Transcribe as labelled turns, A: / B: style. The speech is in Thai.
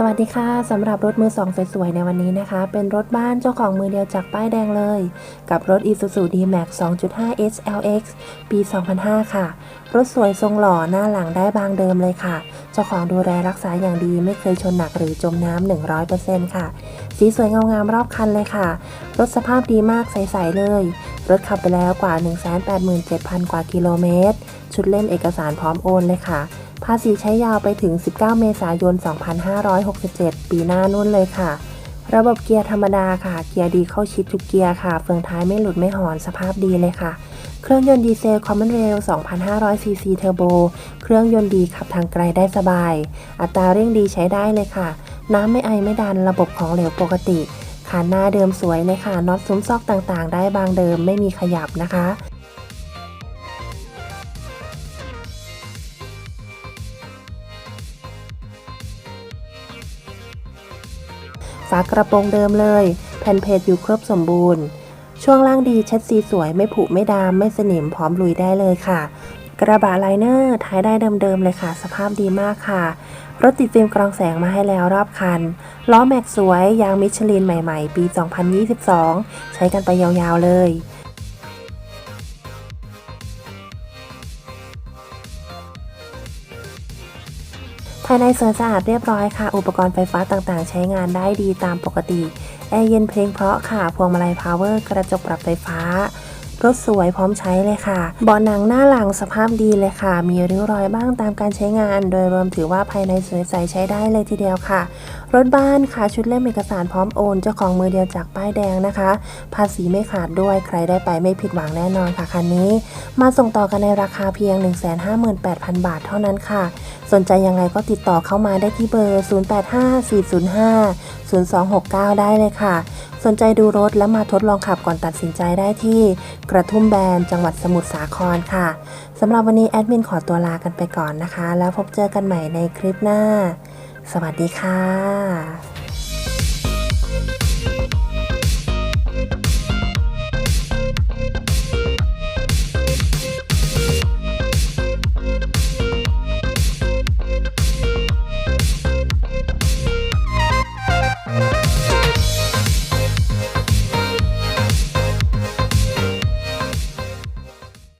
A: สวัสดีค่ะสำหรับรถมือสองสวยๆในวันนี้นะคะ เป็นรถบ้านเจ้าของมือเดียวจากป้ายแดงเลย กับรถ Isuzu D-Max 2.5 SLX ปี 2005 ค่ะ รถสวยทรงหล่อหน้าหลังได้บางเดิมเลยค่ะ เจ้าของดูแลรักษาอย่างดีไม่เคยชนหนักหรือจมน้ำ 100%ค่ะ สีสวยเงางามรอบคันเลยค่ะ รถสภาพดีมากใสๆเลย รถขับไปแล้วกว่า 187,000 กว่ากิโลเมตร ชุดเล่มเอกสารพร้อมโอนเลยค่ะ ภาษีใช้ยาวไปถึง 19 เมษายน 2567 ปีหน้านู่นเลยค่ะ ระบบเกียร์ธรรมดาค่ะ เกียร์ดีเข้าชิดทุกเกียร์ค่ะ เฟืองท้ายไม่หลุดไม่หอนสภาพดีเลยค่ะ เครื่องยนต์ดีเซล Common Rail 2,500 ซีซีเทอร์โบ เครื่องยนต์ดีขับทางไกลได้สบาย อัตราเร่งดีใช้ได้เลยค่ะ น้ำไม่ไอไม่ดันระบบของเหลวปกติคานหน้าเดิมสวยเลยค่ะน็อตซุ้มซอกต่างๆ ได้บางเดิมไม่มีขยับนะคะ ฝากระโปรงเดิมเลย แผ่นเพจอยู่ครบสมบูรณ์ ช่วงล่างดีเช็ดสีสวยไม่ผุไม่ดามไม่สนิมพร้อมลุยได้เลยค่ะ กระบะไลเนอร์ท้ายได้เดิมๆเลยค่ะ สภาพดีมากค่ะ รถติดฟิล์มกรองแสงมาให้แล้วรอบคัน ล้อแม็กสวยยางมิชลินใหม่ ๆ ปี 2022 ใช้กันไปยาวๆเลย ภายในสวนสะอาดเรียบร้อยค่ะ อุปกรณ์ไฟฟ้าต่างๆ ใช้งานได้ดีตามปกติ แอร์เย็นเพลงเพราะค่ะ พวงมาลัยพาวเวอร์ กระจกปรับไฟฟ้า รถสวยพร้อมใช้เลยค่ะเบาะหนังหน้าหลังสภาพดีเลยค่ะ มีริ้วรอยบ้างตามการใช้งาน โดยรวมถือว่าภายในสวยใสใช้ได้เลยทีเดียวค่ะ รถบ้านค่ะชุดเล่มเอกสารพร้อมโอน เจ้าของมือเดียวจากป้ายแดงนะคะ ภาษีไม่ขาดด้วยใครได้ไปไม่ผิดหวังแน่นอนค่ะคันนี้ มาส่งต่อกันในราคาเพียง 158,000 บาทเท่านั้นค่ะ สนใจยังไงก็ติดต่อเข้ามาได้ที่เบอร์ 0854050269 ได้เลยค่ะสนใจดูรถและมาทดลองขับก่อนตัดสินใจได้ที่กระทุ่มแบนจังหวัดสมุทรสาครค่ะสำหรับวันนี้แอดมินขอตัวลากันไปก่อนนะคะ แล้วพบเจอกันใหม่ในคลิปหน้า สวัสดีค่ะ